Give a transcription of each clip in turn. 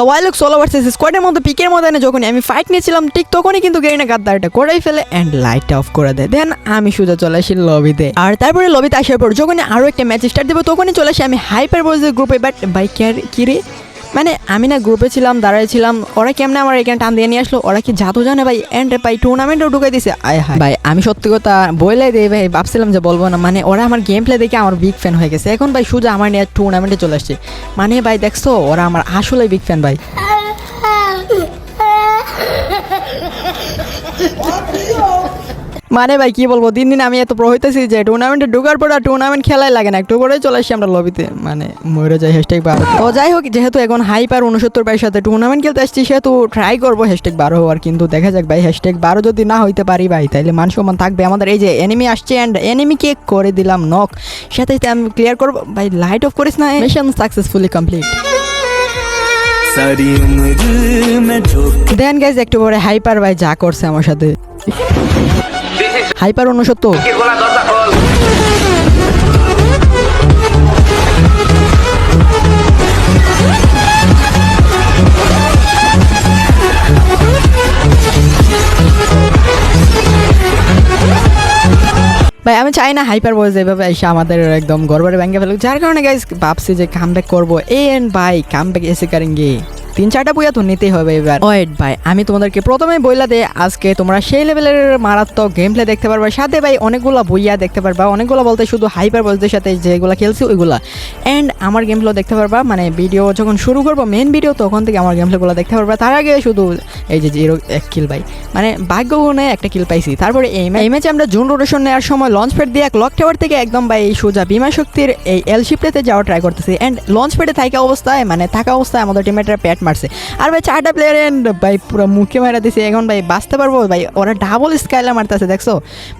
তো ওয়াইলক solo versus স্কোয়াডের মধ্যে পিকের মধ্যে যখন আমি ফাইট নিয়েছিলাম ঠিক তখনই কিন্তু গেরিনা গাদ্দারটা করেই ফেলে অ্যান্ড লাইটটা অফ করে দেয় দেন আমি সোজা চলে আসি লবিতে আর তারপরে লবিতে আসার পর যখন আরও একটা ম্যাচ স্টার্ট দেবো তখনই চলে আসি আমি হাইপার বয়েজের গ্রুপে বাট বাইকের কি রে মানে আমি না গ্রুপে ছিলাম দাঁড়াইছিলাম ওরা কেমনে আমার এখানে টান দিয়ে নিয়ে আসলো? ওরা কি জাদু জানে ভাই? এন্ড ভাই টুর্নামেন্টও ঢুকাই দিছে। আয় হায়। ভাই আমি সত্যি কথা বলে দিই ভাই ভাবছিলাম যে বলব না। মানে ওরা আমার গেম প্লে দেখে আমার বিগ ফ্যান হয়ে গেছে। এখন ভাই সুজা আমার নিয়ে টুর্নামেন্টে চলে আসছে। মানে ভাই দেখছ? ওরা আমার আসলে বিগ ফ্যান ভাই। মানে ভাই কি বলব দিন দিন আমি এত প্রহিতেছি যে টুর্নামেন্টে ঢুকার পর আর টুর্নামেন্ট খেলাই লাগে না একটু পরে চলে আসি আমরা লবিতে মানে ময়ূরে যাই হ্যাশট্যাগ বারো তো যাই হোক যেহেতু এখন হাই পার উনসত্তর বাইশ সাথে টুর্নামেন্ট খেলতে আসছি সেহেতু ট্রাই করব হ্যাশট্যাগ বারো হওয়ার কিন্তু দেখা যাক ভাই হ্যাশট্যাগ বারো যদি না হইতে পারি ভাই তাহলে মান সম্মান থাকবে। আমাদের এই যে এনিমি আসছে অ্যান্ড এনিমি কে করে দিলাম নক সাথে সাথে আমি ক্লিয়ার করব ভাই লাইট অফ করিস না mission successfully complete then guys একটু পরে হাইপার ভাই যা করছে আমার সাথে। হাইপার উনসত্তর ভাই, আমি চাই না হাইপার বয়েজ এভাবে এসে আমাদের একদম গড়বাড়ি ভেঙে ফেলুক। যার কারণে গাইজ ভাবছি যে কাম ব্যাক করব এ এন ভাই কাম ব্যাক এসে কারেঙ্গে তিন চারটা বইয়া তো নিতেই হবে এবার। ওয়েট ভাই, আমি তোমাদেরকে প্রথমে বইলা দে আজকে তোমরা সেই লেভেলের মারাত্মক গেম প্লে দেখতে পারবা। সাথে ভাই, অনেকগুলো বইয়া দেখতে পারবা। অনেকগুলো বলতে শুধু হাইপার বয়েজদের সাথে যেগুলো খেলছি, ওইগুলা। অ্যান্ড আমার গেম প্লে দেখতে পারবা মানে ভিডিও যখন শুরু করব মেন ভিডিও তখন থেকে আমার গেম প্লেগুলো দেখতে পারবা। তার আগে শুধু এই যে জিরো এক কিল ভাই। মানে ভাগ্য গুণে একটা কিল পাইছি। তারপরে এই ম্যাচ- আমরা জোন রোটেশন নেওয়ার সময় লঞ্চ প্যাড দিয়ে এক লক টাওয়ার থেকে একদম ভাই এই সোজা বিমা শক্তির এই এল শিপটাতে যাওয়ার ট্রাই করতেছি। অ্যান্ড লঞ্চ প্যাডে থাকা অবস্থায় মানে থাকা অবস্থায় আমাদের টিমেটার প্যাট মারছে। আর ভাই চারটা প্লেয়ার এন্ড ভাই পুরো মুখে মারা দিছে। এখন ভাই বাঁচতে পারব? ভাই ওরা ডাবল স্কাইলা মারতেছে, দেখছ?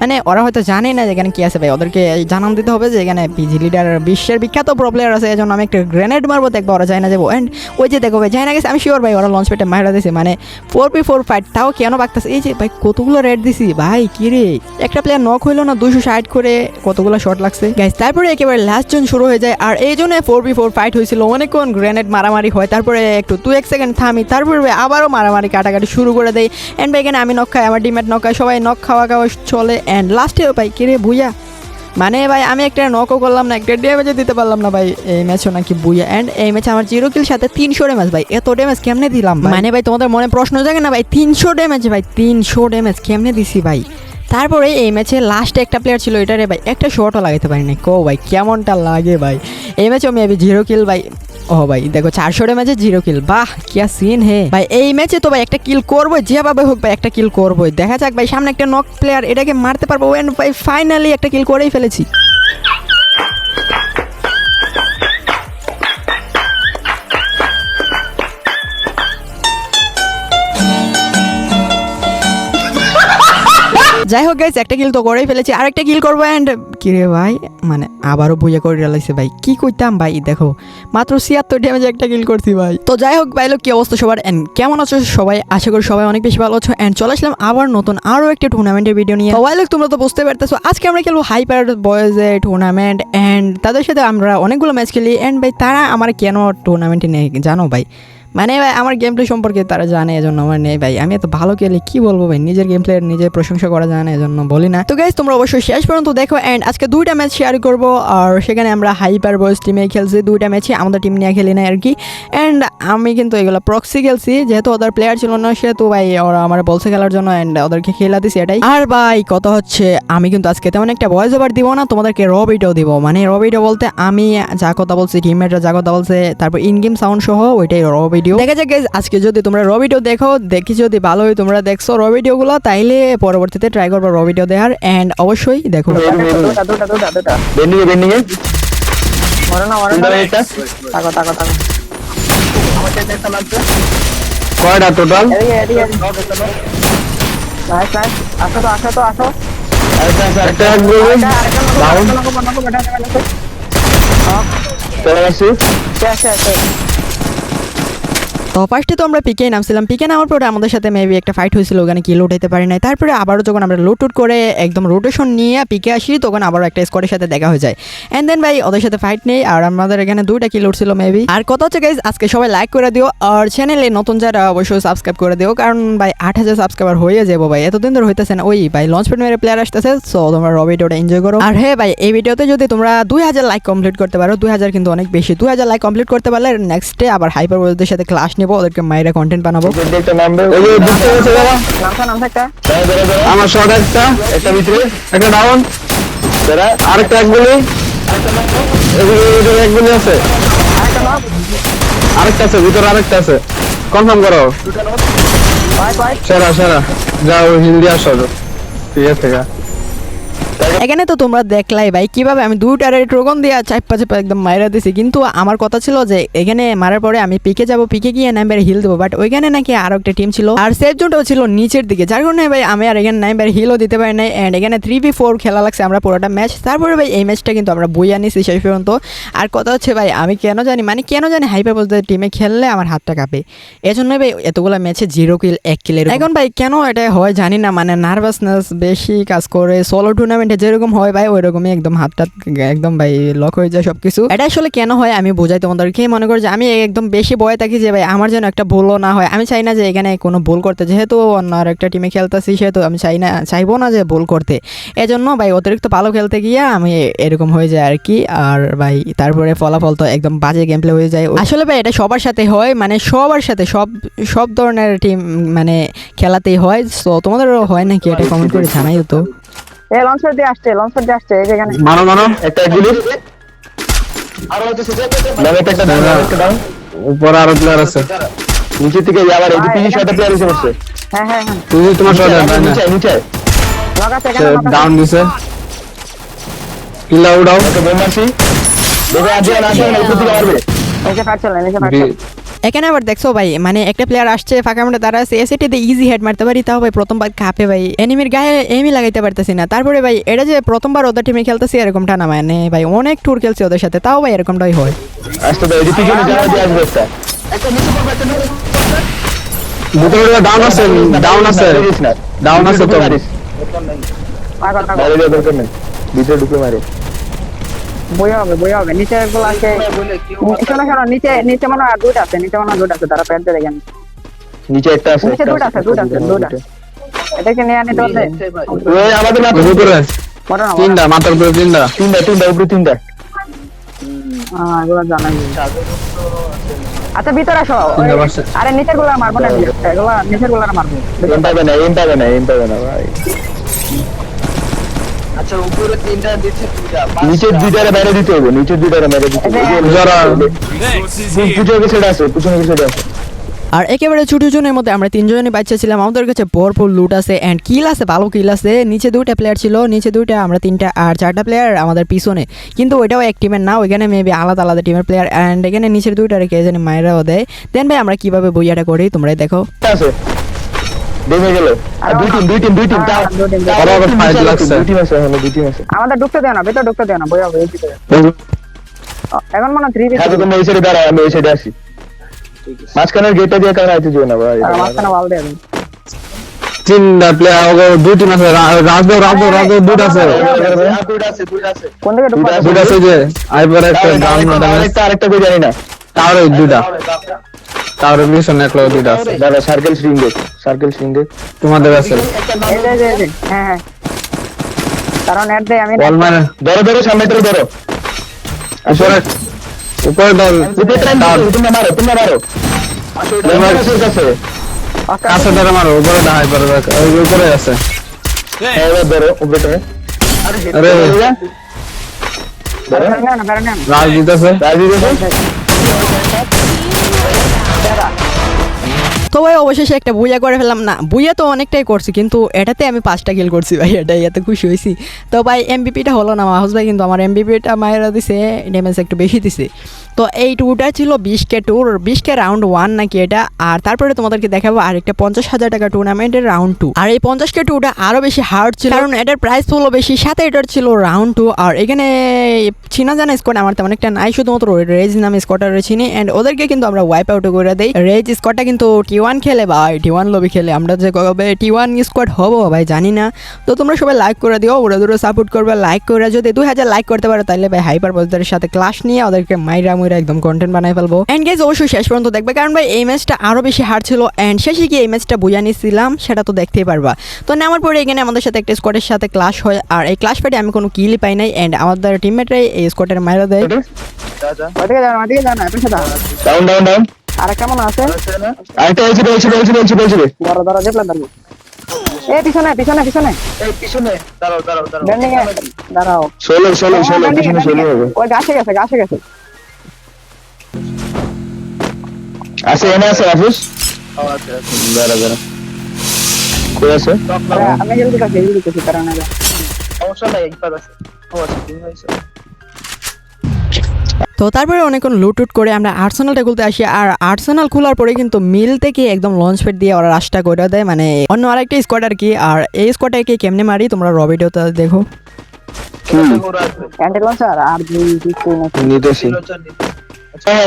মানে ওরা হয়তো জানে না যে এখানে কি আছে ভাই। ওদেরকে জানান দিতে হবে যে এখানে পিজি লিডার বিশ্বের বিখ্যাত প্রো প্লেয়ার আছে। এজন্য আমি একটা গ্রেনেড মারবো, দেখব ওরা যায় না যাব। অ্যান্ড ওই যে দেখো ভাই, যায় না গেছে, আমি শিওর ভাই ওরা লঞ্চ প্যাডে মারা দিছে। মানে ফোর পি ফোর ফাইট তাও কেন বাগতেছে এই যে ভাই কতগুলো রেড দিছি, ভাই কি রে? একটা প্লেয়ার নক হইল না দুশো ষাট করে কতগুলো শট লাগছে? গাইস তারপরে একেবারে লাস্ট জন শুরু হয়ে যায়। আর এই জন্য ফোর বি ফোর ফাইট হয়েছিল। অনেকক্ষণ গ্রেনেড মারামারি হয়, তারপরে একটু দু এক সেকেন্ড থামি, তারপরে ভাই আবারও মারামারি কাটাকাটি শুরু করে দেয়। অ্যান্ড ভাই আমি নক খাই, আমার ডিমেট নক খাই সবাই নক খাওয়া খাওয়া চলে। অ্যান্ড লাস্টে ভাই কি রে বুঝা মানে ভাই, আমি একটা নকও করলাম না, একটা ড্যামেজও দিতে পারলাম না ভাই, এই ম্যাচও নাকি বুইয়া। অ্যান্ড এই ম্যাচ আমার জিরো কিল সাথে তিনশো ড্যামেজ ভাই। এত ড্যামেজ কেমনে দিলাম মানে ভাই, তোমাদের মনে প্রশ্ন জাগে না ভাই, তিনশো ড্যামেজ ভাই, তিনশো ড্যামেজ কেমনে দিছি ভাই? তারপরে এই ম্যাচে লাস্টে একটা প্লেয়ার ছিল এটা রে ভাই, একটা শটও লাগাতে পারিনি। কো ভাই, কেমনটা লাগে ভাই? এই ম্যাচে আমি আমি জিরো কিল ভাই। ও ভাই, দেখো, চারশো ম্যাচে জিরো কিল বাহ কিয়া সিন হে। ভাই, এই ম্যাচে তো ভাই একটা কিল করব যেভাবে হোক ভাই একটা কিল করবোই। দেখা যাক ভাই, সামনে একটা নক প্লেয়ার এটাকে মারতে পারব। ওয়েন ভাই ফাইনালি একটা কিল করেই ফেলেছি। যাই হোক গাইস একটা কিল তো করেই ফেলেছি। আর একটা কিল করব অ্যান্ড কিরে ভাই মানে আবারও বইয়া করে ডালাইছে ভাই। কি কইতাম ভাই, দেখো, মাত্র ছিয়াত্তর ড্যামেজে একটা কিল করছি ভাই। তো যাই হোক, ভাই, লোক, কি অবস্থা সবার? অ্যান্ড কেমন আছো সবাই? আশা করি সবাই অনেক বেশি ভালো আছো। অ্যান্ড চলে আসলাম আবার নতুন আরও একটা টুর্নামেন্টের ভিডিও নিয়ে। সবাই লোক, তোমরা তো বুঝতে পারতেছো, আজকে আমরা খেলব হাইপার বয়েজে টুর্নামেন্ট অ্যান্ড তাদের সাথে আমরা অনেকগুলো ম্যাচ খেলি। অ্যান্ড ভাই, তারা আমার কেন টুর্নামেন্টে নেই, জানো ভাই? মানে ভাই, আমার গেম প্লে সম্পর্কে তারা জানে, এজন্য আমার নেই ভাই। আমি এত ভালো খেলি কি বলব ভাই? নিজের গেম প্লে নিজের প্রশংসা করা জানে, এজন্য বলি না। তো গাইজ তোমরা অবশ্যই শেষ পর্যন্ত দেখো অ্যান্ড আজকে দুইটা ম্যাচ শেয়ার করব, আর সেখানে আমরা হাইপার বয়স টিমে খেলছি, দুইটা ম্যাচে আমাদের টিম নিয়ে খেলি না আর কি। অ্যান্ড আমি কিন্তু এগুলো প্রক্সি খেলছি, যেহেতু ওদের প্লেয়ার ছিল না, সেহেতু ভাই ওরা আমার বলছে খেলার জন্য অ্যান্ড ওদেরকে খেলা দিছি এটাই। আর ভাই, কথা হচ্ছে, আমি কিন্তু আজকে তেমন একটা ভয়েস ওভার দিব না, তোমাদেরকে র দিব। মানে র ভিডিও বলতে আমি যা কথা বলছি টিমমেটরা যা কথা বলছে, তারপর ইন গেম সাউন্ড সহ, ওইটাই র ভিডিও দেখা যাক আজকে যদি তোমরা র ভিডিও দেখো দেখি যদি ভালো হয় তোমরা দেখছ র ভিডিওগুলো তাইলে পরবর্তীতে ট্রাই করব র ভিডিও দেওয়ার অ্যান্ড অবশ্যই দেখো। কয়টা টোটাল আসো তো আসো তো আসো। চলে শেষ। তো ফার্স্টে তো আমরা পিকে নামছিলাম। পিকে নামার পরে আমাদের সাথে মেবি একটা ফাইট হয়েছিল, ওখানে কি লুট হতে পারি নাই। তারপরে আবারও যখন আমরা লুট টুট করে একদম রোটেশন নিয়ে পিকে আসি, তখন আবার একটা স্কোয়াডের সাথে দেখা হয়ে যায়। অ্যান্ড দেন ভাই, ওদের সাথে ফাইট নেই, আর আমাদের এখানে দুইটা কি লুট ছিল মেবি আর কথা হচ্ছে গাইজ আজকে সবাই লাইক করে দিও, আর চ্যানেলে নতুন যারা অবশ্যই সাবস্ক্রাইব করে দিও, কারণ ভাই, আট হাজার সাবস্ক্রাইবার হয়ে যাব ভাই। এতদিন ধরে হইতেছে না। ওই ভাই লঞ্চ প্যাড মেরে প্লেয়ার আসতেছে সো তোমরা র ভিডিওটা এনজয় করো। আর হ্যাঁ ভাই, এই ভিডিওতে যদি তোমরা দুই হাজার লাইক কমপ্লিট করতে পারো, দুই হাজার কিন্তু অনেক বেশি। দুই হাজার লাইক কমপ্লিট করতে পারলে নেক্সট ডে আবার হাইপার ওদের সাথে ক্লাস নেব ওদেরকে মাইরা কন্টেন্ট বানাবো। একটা নামবে ওই যে বুঝতে পেরেছে দাদা নামছে নামছে একটা। দাঁড়া, দাঁড়া, দাঁড়া। আমার শট একটা। একটা ভিতরে। একটা ডাউন আরেকটা এক গুলি। এক গুলি আছে। আরেকটা আছে ভিতরে আরেকটা আছে। কনফার্ম করো। সেরা সেরা। যাও হিন্দি আসো। ঠিক আছে। এখানে তো তোমরা দেখলাই ভাই, কীভাবে আমি দুইটারে ট্রোগন দিয়ে চাপ্পা চাপ্পা একদম মাইরা দিছি। কিন্তু আমার কথা ছিল যে, এখানে মারার পরে আমি পিকে যাব, পিকে গিয়ে নাম্বার হিল দেবো। বাট ওইখানে নাকি আরও একটা টিম ছিল। আর সেফ জোনটাও ছিল নিচের দিকে। যার কারণে ভাই, আমি আর এখানে নাম্বার হিলও দিতে পারি নাই। অ্যান্ড এখানে থ্রি বি ফোর খেলা লাগছে আমরা পুরোটা ম্যাচ তারপরে ভাই, এই ম্যাচটা কিন্তু আমরা বই আনিছি শেষ পর্যন্ত। আর কথা হচ্ছে ভাই, আমি কেন জানি মানে কেন জানি হাইপার বলতে টিমে খেললে আমার হাতটা কাঁপে। এজন্য ভাই, এতগুলো ম্যাচে জিরো কিল এক কিলের এখন ভাই, কেন এটা হয় জানি না মানে নার্ভাসনেস বেশি কাজ করে। সোলো টুর্নামেন্টে যেরকম হয় ভাই ওই রকমই একদম হাতটা একদম ভাই লক হয়ে যায় সবকিছু। এটা আসলে কেন হয় আমি বোঝাই তোমাদেরকে। মনে করি যে আমি একদম বেশি ভয় থাকি যে ভাই আমার যেন একটা ভুলও না হয়? আমি চাই না যে এখানে কোনো ভুল করতে, যেহেতু অন্য আর একটা টিমে খেলতেছি, সেহেতু আমি চাই না, চাইব না যে ভুল করতে। এজন্য ভাই অতিরিক্ত ভালো খেলতে গিয়ে আমি এরকম হয়ে যায় আর কি আর ভাই তারপরে ফলাফল তো একদম বাজে গেম প্লে হয়ে যায়। আসলে ভাই এটা সবার সাথে হয় মানে সবার সাথে, সব সব ধরনের টিম মানে খেলাতেই হয়। তো তোমাদেরও হয় নাকি এটা কমেন্ট করে জানাইও তো? এ লঞ্চ দিয়ে আসছে লঞ্চ দিয়ে আসছে এই যে এখানে। মানো মানো একটা এক গুলি। একটা একটা ডাউন একটা ডাউন উপরে আরও প্লেয়ার আছে। নিচে থেকে আবার এই পিজি শটে প্লেয়ার এসে পড়ছে হ্যাঁ হ্যাঁ হ্যাঁ। তুমি তোমার শট নিচে নিচে লক আছে এখানে ডাউন দিছে। কিলা উড়াও একটা বোম মারছি। দেখো আজকে না উপর থেকে মারবে নিচে ফাইট চলে নিচে। চলে এখানে আবার দেখছ ভাই মানে একটা প্লেয়ার আসছে ফাঁকা মাঠে তারা আছে এসিটিতে ইজি হেড মারতে পারি তাও ভাই প্রথমবার কাপে ভাই। এনিমির গায়ে এমি লাগাইতে পারতেছি না। তারপরে ভাই এটা যে প্রথমবার ওদের টিমে খেলতেছি এরকমটা না মানে ভাই অনেক ট্যুর খেলছি ওদের সাথে তাও ভাই এরকমটাই হয়। আসতে দাও এদিকে পিছনে যাওয়া দিয়ে আসবে একটা। ভিতরে ডাউন আছে ডাউন আছে। ডাউন আছে তো। আগো আগো বাইরে যাওয়ার দরকার নেই ভিতরে ঢুকে মারে। বই হবে বই হবে। নিচে গুলো আছে। শোনো শোনো নিচে নিচে মনে হয় দুটো আছে নিচে মনে হয় দুটো আছে তারা প্যান্ট দেখেন। নিচে একটা আছে নিচে দুটো আছে দুটো আছে দুটো এটাকে নিয়ে নিতে বলতে ওই আমাদের মাথার উপরে তিনটা মাথার উপরে তিনটা। তিনটা তিনটা উপরে তিনটা। হ্যাঁ এগুলো জানাই আচ্ছা ভিতরে আসো। আরে নিচেরগুলো মারবো না এগুলো নিচেরগুলো মারবো। এম পাবে না এম পাবে না এম পাবে না ভাই। নিচের দুইটারে বাইরে দিতে হবে নিচের দুইটারে বাইরে দিতে হবে যারা পিছনে সেটা আছে আছে। আর একেবারে ছোটো জনের মধ্যে আমরা তিনজনই বাচ্চা ছিলাম আমাদের কাছে ভরপুর লুট আছে অ্যান্ড কিল আছে ভালো কিল আছে। নিচে দুইটা প্লেয়ার ছিল নিচে দুইটা আমরা তিনটা আর চারটা প্লেয়ার আমাদের পিছনে। কিন্তু ওইটাও এক টিমের না ওইখানে মেবি আলাদা আলাদা টিমের প্লেয়ার অ্যান্ড এখানে নিচের দুইটা কে জানি মায়েরাও দেয়। দেন ভাই আমরা কীভাবে বইয়াটা করি তোমরাই দেখো। আছে গেল। আর দুই টিম দুই টিম দুই টিম তাও দুই টিম, দুই আরও আবার ফাইট লাগছে দুই টিম আছে হলো দুই টিম আছে। আমাদের ঢুকতে দেও না ভিতরে ঢুকতে দেও না বই হবে এই এখন মনে হয় হ্যাঁ তুমি এই সাইডে দাঁড়াও আমি এই সাইডে আসি। মাঝখানের গেটটা দিয়ে কারণ আইতে যেও না ভাই। মাঝখানে বাল দিয়ে দেন। তিনটা প্লেয়ার দুই টিম আছে রাজদেব রাজদেব রাজদেব দুইটা আছে। কোন দিকে ঢুকবো? দুইটা আছে যে আইবার একটা ডাউন আরেকটা আরেকটা কই জানি না। তাহলে দুইটা। তাহলে মিশন একলো দুইটা আছে। দাদা circle string gate circle string gate তোমাদের আছে এই যে, এই যে, হ্যাঁ হ্যাঁ। কারণ এর দিয়ে আমি বল মানে। ধরো ধরো সামনে ধরো ধরো। উপরে উপরে ধর। তোমরা মারো তোমরা মারো। কাছে কাছে ধরে মারো উপরে দাঁড়াই পারো ওই উপরে আছে। হ্যাঁ, এবার ধরো উপরে আরে। ধরো। বেরো না বেরো না রাজজিৎ আছে রাজজিৎ আছে তো ভাই, অবশেষে একটা বুইয়া করে ফেললাম। না বুঝে তো অনেকটাই করছি, কিন্তু এটাতে আমি পাঁচটা কিল করছি ভাই এটাই এত খুশি হয়েছি। তো ভাই এমবিপিটা হলো না মাহুস ভাই, কিন্তু আমার এমবিপিটা মায়েরা দিছে ড্যামেজ একটু বেশি দিছে। তো এই ট্যুরটা ছিল বিশ কে ট্যুর বিশ কে রাউন্ড ওয়ান নাকি এটা? আর তারপরে তোমাদেরকে দেখাবো আরেকটা পঞ্চাশ হাজার টাকা টুর্নামেন্টের রাউন্ড টু আর এই পঞ্চাশ কে ট্যুরটা আরও বেশি হার্ড ছিল। কারণ এটার প্রাইস হলো বেশি, সাথে এটার ছিল রাউন্ড টু আর এখানে চিনা জানা স্কোয়াড আমার তেমন একটা নাই, শুধুমাত্র রেজ নামে স্কোয়াডটা চিনি অ্যান্ড ওদেরকে কিন্তু আমরা ওয়াইপ আউট করে দেই। রেজ স্কোয়াডটা কিন্তু টি ওয়ান খেলে, ভাই টি ওয়ান লবি খেলে। আমরা যে কবে টি ওয়ান স্কোয়াড হব, ভাই, জানি না। তো তোমরা সবাই লাইক করে দিও, ওরা দুটো সাপোর্ট করবে লাইক করে। যদি দুই হাজার লাইক করতে পারো তাহলে ভাই হাইপার বসদের সাথে ক্লাস নিয়ে ওদেরকে মাইরা মুইরা একদম কন্টেন্ট বানাই ফেলব। এন্ড গেজ অবশ্যই শেষ পর্যন্ত দেখবে কারণ ভাই এই ম্যাচটা আরও বেশি হার্ড ছিল এন্ড শেষে গিয়ে এই ম্যাচটা বুঝা নিছিলাম সেটা তো দেখতেই পারবা। তো নেওয়ার পরে এখানে আমাদের সাথে একটা স্কোয়াডের সাথে ক্লাস হয় আর এই ক্লাস পেটে আমি কোনো কিলই পাই নাই এন্ড আমাদের টিমমেটরাই এই স্কোয়াডের মাইরা দেয়। ডাউন ডাউন ডাউন আর কেমন আছে আরেকটা হয়েছে হয়েছে হয়েছে হয়েছে হয়েছে ধরো ধরো জেপলা ধরো এ পিছনে পিছনে পিছনে। পিছনে। দাঁড়াও দাঁড়াও দাঁড়াও। দাঁড়াও। ষোলো ষোলো ষোলো Bending এ, পিছনে ষোলো bending এ। হবে। ওই গাছে গেছে গাছে গেছে। আছে এনে আছে আফিস ও, আচ্ছা, আচ্ছা। দাঁড়া দাঁড়া কই আছে Top আরে, লাগাও। আমি হেল দিতেছি হেল দিতেছি কারণ আগে সমস্যা নাই ইপাদ আছে ও আচ্ছা তুমি হয়েছে তো তারপরে অনেকক্ষণ লুটুট করে আমরা আর্সেনালটা খুলতে আসি আর আর্সেনাল খোলার পরে কিন্তু মিল থেকে একদম লঞ্চ প্যাড দিয়ে ওরা রাশটা করে দেয় মানে অন্য আরেকটা স্কোয়াড আর কি আর এই স্কোয়াডটাকে কেমনে মারি তোমরা দেখো ওরা আছে অ্যান্টি আর দুই দুই তিন নিতেছি তিলোচন নিতে। হ্যাঁ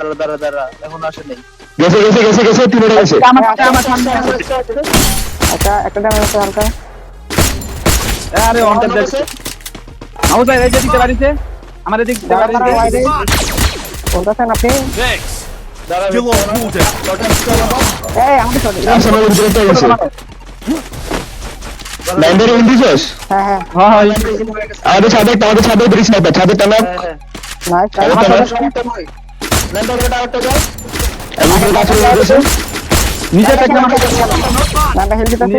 দাঁড়া দাঁড়া দাঁড়া এখন আসে নেই। গেছে গেছে গেছে গেছে তিনটা গেছে। আমার আমার সামনে একটা একটা ড্যামেজ আছে হালকা আরে অন টাইম দেখছে ভাই এই যে দিতে পারিছে? আমার এদিক দিতে পারিছে। ওয়াইডে বলতেছেন আপনি? এই আমাকে চলে আর্সেনাল ভিতরে গেছে। নাইনবারে ইন্ডিজস হ্যাঁ হ্যাঁ। হ্যাঁ হ্যাঁ। আমাদের ছাদে আমাদের ছাদে ব্রিজ না ছাদে টানা ছাদে টানা আমি তো কাছে গেছে নিচে একটা আমার নাটা হেল দিতেছি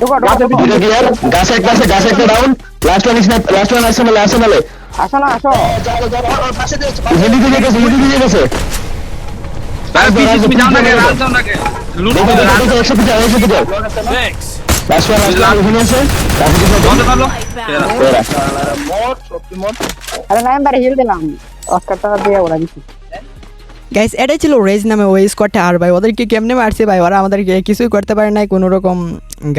ঢুকো ঢুকো ঢুকো। দুটো গিয়ার গাছে একটা আছে গাছে একটা down last one is last one Arsenal আর্সেনালে আসো না আসো হিন্দি দিকে গেছে হিন্দি দিকে গেছে ভাই পিছে তুমি যাও না কে রান যাও না কে লুট করে রান দেখো একসাথে যাও একসাথে যাও লাস্ট ওয়ান লাস্ট ওখানে আছে তারপর কিছু বন্ধ পারল মোট শক্তি মোট আরে না এমবারে হিল দিলাম অস্কার টাকা দিয়ে ওরা দিচ্ছে গাইস এটাই ছিল রেজ নামে ওই স্কোয়াডটা আর ভাই, ওদেরকে কেমনে মারছে ভাই? ওরা আমাদেরকে কিছুই করতে পারে নাই, কোনো রকম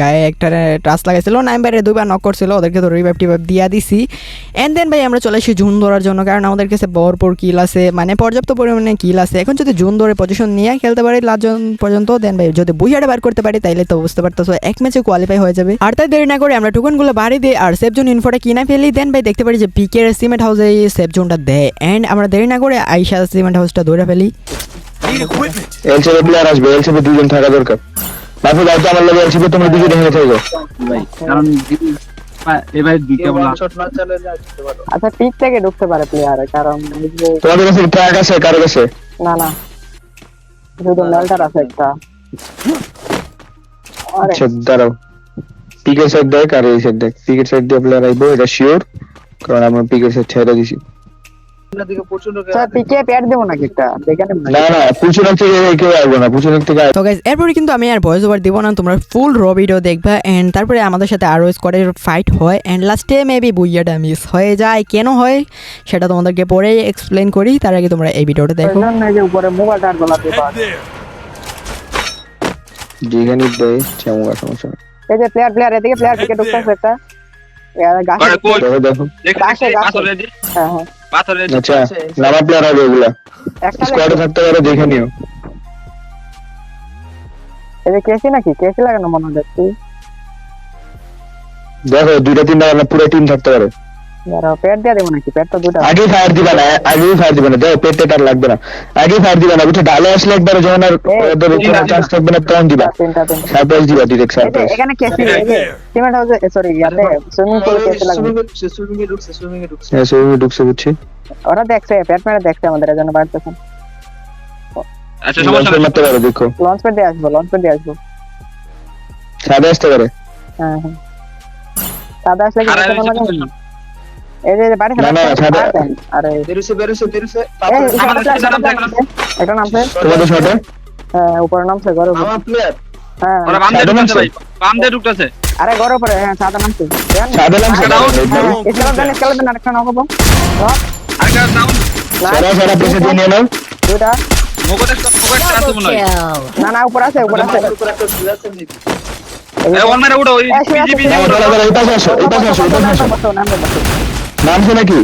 গায়ে একটা টাচ লাগাইছিল নাইম বাইরে দুইবার নক করছিল ওদেরকে তো রিভাইভ টিভাইভ দিয়া দিছি। এন্ড দেন ভাই আমরা চলে আসি জুন ধরার জন্য কারণ আমাদের কাছে ভরপুর কিল আছে মানে পর্যাপ্ত পরিমাণে কিল আছে। এখন যদি জুন ধরে পজিশন নিয়ে খেলতে পারি লাস্ট জন পর্যন্ত দেন ভাই যদি বুঝাটা বার করতে পারি তাইলে তো বুঝতে পারতেছো এক ম্যাচে কোয়ালিফাই হয়ে যাবে। আর তাই দেরি না করে আমরা টুকনগুলো বাড়ি দিই আর সেফ জোন ইনফোটা কিনা ফেলি দেন ভাই দেখতে পারি যে পিকের সিমেন্ট হাউসে সেফ জোনটা দেয়। এন্ড আমরা দেরি না করে আইসা সিমেন্ট হাউসটা ধরে ফেলি। এলসিবি প্লেয়ার আসবে এলসিবি দুজন থাকা দরকার। আমার লাগে তোমরা দুজন থাকো ভাই কারণ এবার বলা আচ্ছা পিক থেকে ঢুকতে পারে প্লেয়ার কারণ তোমাদের কাছে ট্র্যাক আছে কারও কাছে? না না। শুধু মেলটার আছে একটা। আচ্ছা দাঁড়াও। পিকের সাইড দেখ আর এই সাইড দেখ। পিকের সাইড দিয়ে প্লেয়ার আইবো এটা শিওর কারণ আমরা পিকের সাইড ছেড়ে দিছি। এরপরে কিন্তু আমি আর ভয়েস ওভার দিব না তোমরা ফুল র ভিডিও দেখবা এন্ড তারপরে আমাদের সাথে আরও স্কোয়াডের ফাইট হয় এন্ড লাস্টে মেবি বুইয়াটা মিস হয়ে যায়। কেন হয় সেটা তোমাদেরকে পরে এক্সপ্লেন করি তার আগে তোমরা এই ভিডিওটা দেখো। যেখানে দেয় চামুকা সমস্যা এই যে প্লেয়ার প্লেয়ার এদিকে প্লেয়ার পিকে ঢুকতেছে একটা। দেখো দেখো। হ্যাঁ হ্যাঁ। পাথরে দি আচ্ছা নামা প্লেয়ার হবে ওগুলা একটা স্কোয়াডে থাকতে পারে দেখে নিও। এই যে কেসি নাকি? কেসি লাগানো মনে হচ্ছে দেখো দুইটা তিনটা পুরো টিম থাকতে পারে। যারা প্যাড দিয়ে দেবো নাকি? প্যাড তো দুটা আগে ফায়ার দিবা না আগেই ফায়ার দিবা না দেখো পেটে তার লাগবে না। আগে ফায়ার দিবা না বুঝছ ডালে আসলে একবার যখন আর ওদের উপরে চান্স থাকবে না তখন দিবা। তিনটা তিনটা সারপ্রাইজ দিবা ডিরেক্ট সারপ্রাইজ এখানে কেসি সিমেন্ট হাউসে সরি ইয়াতে সুইমিং পুলে কেসি লাগানো সুইমিং এ ঢুকছে সুইমিং এ ঢুকছে হ্যাঁ সবই ঢুকছে বুঝছি। ওরা দেখছে প্যাড মেরে দেখছে আমাদের এজন্য বাড়তেছে। আচ্ছা সমস্যা লঞ্চ মারতে পারো দেখো। লঞ্চ প্যাড দিয়ে আসব লঞ্চ প্যাড দিয়ে আসব। সাদে আসতে পারে। হ্যাঁ হ্যাঁ। সাদা আসলে কি বাড়ি না, না, সাদা- আরে। বেরুছে বেরুছে বেরুছে। একটা একটা নামছে, তোমাদের শটে হ্যাঁ উপরে নামছে ঘরে আমার প্লেয়ার হ্যাঁ। ওরা বাম ঢুকতেছে ভাই। বাম ঢুকতেছে। আরে ঘর উপরে হ্যাঁ সাদা নামছে সাদা নামছে একটা দেন স্কেল দেন আরেকটা নকব আরেকটা ডাউন সারা সারা পেছে দিয়ে নিয়ে নাও। দুইটা। মোগতে মোগতে আছে না না উপর আছে উপর আছে। উপর এ ওর মেরে পিজি। পিজি আসো আসো আসো। নামছে নাকি?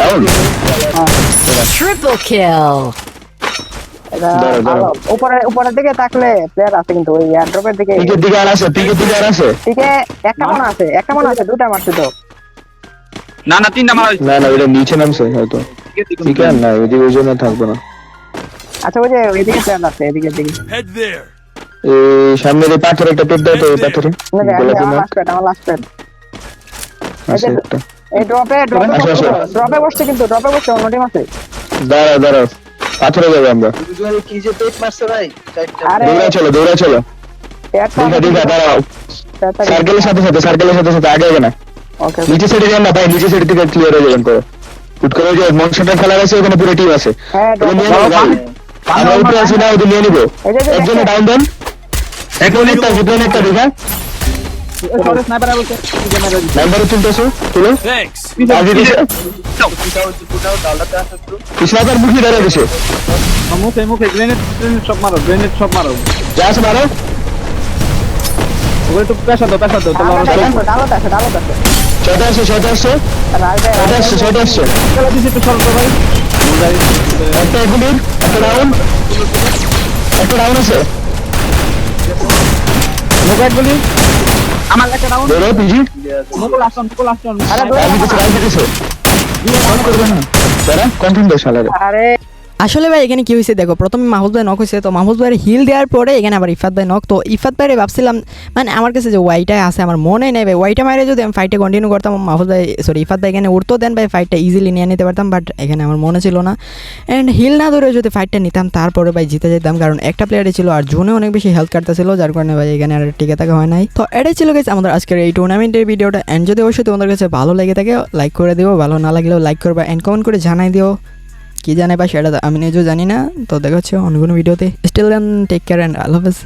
Down Triple kill. এটা দাঁড়াও, ভালো। দাঁড়াও। উপরে উপরের দিকে তাকলে প্লেয়ার আছে কিন্তু ওই এয়ারড্রপের দিকে পিকের দিকে আর আছে পিকের দিকে আর আছে। ঠিক একটা মনে আছে একটা মনে আছে দুটা মারছে তো। না না তিনটা মারা না না ওটা নিচে নামছে হয়তো। ঠিক আছে না ওইদিকে ওই জন্য থাকবে না। আচ্ছা ওই যে ওইদিকে প্লেয়ার আছে এদিকে দিকে এই সামনে যে পাথর একটা পেট দাও তো এই পাথরে। আমার লাস্ট আমার আছে একটা এই ড্রপে ড্রপে আসো, আসো। ড্রপে বসছে কিন্তু ড্রপে বসছে অন্য টিম আছে। দাঁড়াও দাঁড়াও। পাথরে যাবে আমরা। কি যে পেট মারছে ভাই? দৌড়া চলো দৌড়া চলো। দেখা দেখা দাঁড়াও। সার্কেলের সাথে সাথে সার্কেলের সাথে সাথে আগে হবে না নিচে সাইডে যান না ভাই নিচে সাইড থেকে ক্লিয়ার হয়ে যাবেন করো হুট করে যে মনসাটা খেলা আছে ওখানে পুরো টিম আছে। হ্যাঁ। আমরা উপরে আছি না ওদের নিয়ে নিবো। একজনে। ডাউন দেন। একজনে একটা একজনে একটা দেখা স্নাইপার কি যে মেরে নাম্বার তুলতেছো তুলো। ডালাতে আছে একটু স্নাইপার মুখে দাঁড়িয়ে গেছে মুখে মুখে গ্রেনেড গ্রেনেড সব মারো গ্রেনেড সব মারো। যা আছে মারো। ওগুলো একটু পেশা দাও পেশা দাও তাহলে ডালত ডালত আছে ডালত আছে ছয়টা আসছে ছয়টা আসছে ছয়টা আসছে ছয়টা আসছে চলো দিছি একটু সরো ভাই একটা এগুলির একটা একটা আছে। মোবাইল বলি ধরো পিজি। মুকুল আসন মুকুল আসন। আরে রাজ কিছু রাজ দিছো ফোন করবে না তারা কন্টেন্ট দেয় শালারে। আরে আসলে ভাই, এখানে কি হয়েছে দেখো, প্রথমে মাহমুদ ভাই নক হয়েছে তো মাহমুদ ভাইয়ের হিল দেওয়ার পরে এখানে আবার ইফাত ভাই নক তো ইফাত ভাইরে ভাবছিলাম মানে আমার কাছে যে ওয়াইটা আছে, আমার মনে নেই ভাই। ওয়াইটা মারে যদি আমি ফাইটে কন্টিনিউ করতাম মাহমুদ ভাই সরি ইফাত ভাই এখানে উঠতো দেন ভাই ফাইটটা ইজিলি নিয়ে নিতে পারতাম বাট এখানে আমার মনে ছিল না। অ্যান্ড হিল না ধরে যদি ফাইটটা নিতাম, তারপরে ভাই জিতে যেতাম, কারণ একটা প্লেয়ারই ছিল আর জোনে অনেক বেশি হেল্প কাটতেছিল যার কারণে ভাই এখানে আর টিকে থাকা হয় নাই। তো এটাই ছিল গেছে আমাদের আজকের এই টুর্নামেন্টের ভিডিওটা অ্যান্ড যদি অবশ্যই তোমাদের কাছে ভালো লেগে থাকে লাইক করে দিও। ভালো না লাগলেও লাইক করবা অ্যান্ড কমেন্ট করে জানাই দিও। কি জানে বা সেটা আমি নিজেও জানি না। তো দেখা হচ্ছে অন্য কোনো ভিডিওতে still then take care and আল্লাহ হাফেজ